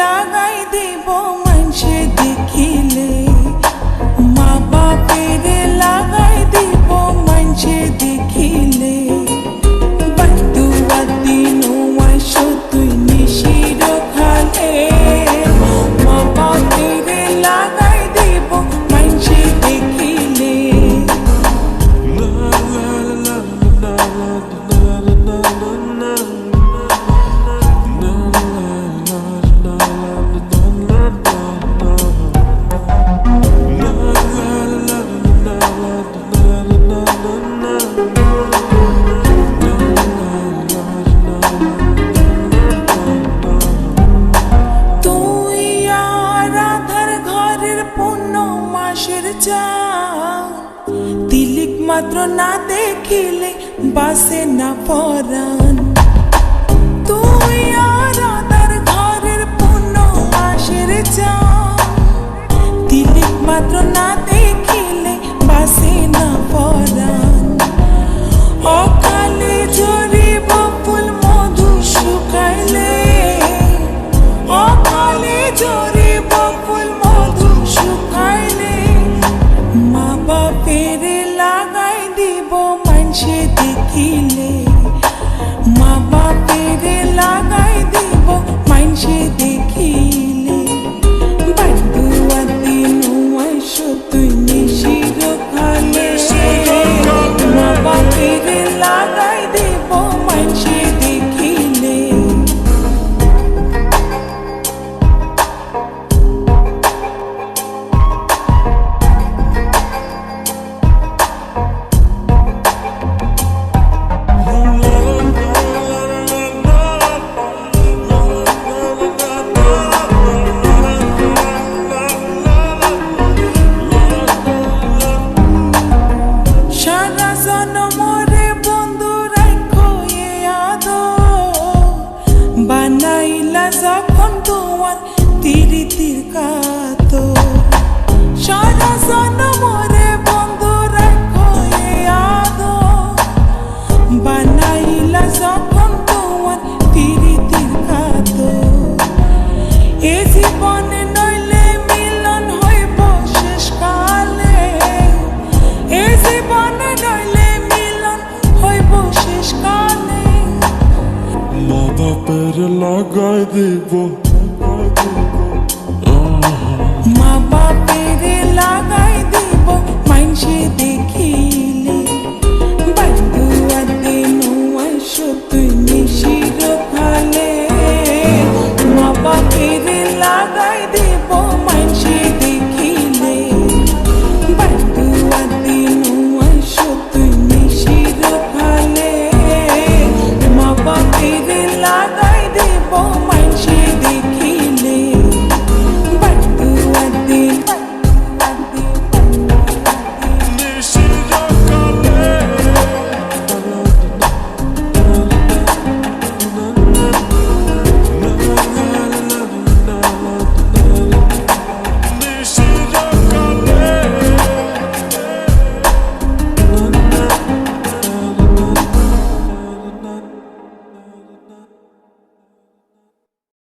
লাগাই দিব মা। রৌদ্র না দেখিলে বাসে না পরান তুই আর ঘরের পূর্ণ আশের চা বাপের লাগাই দিব। মা বাপের লাগাই দিব। মাইনসি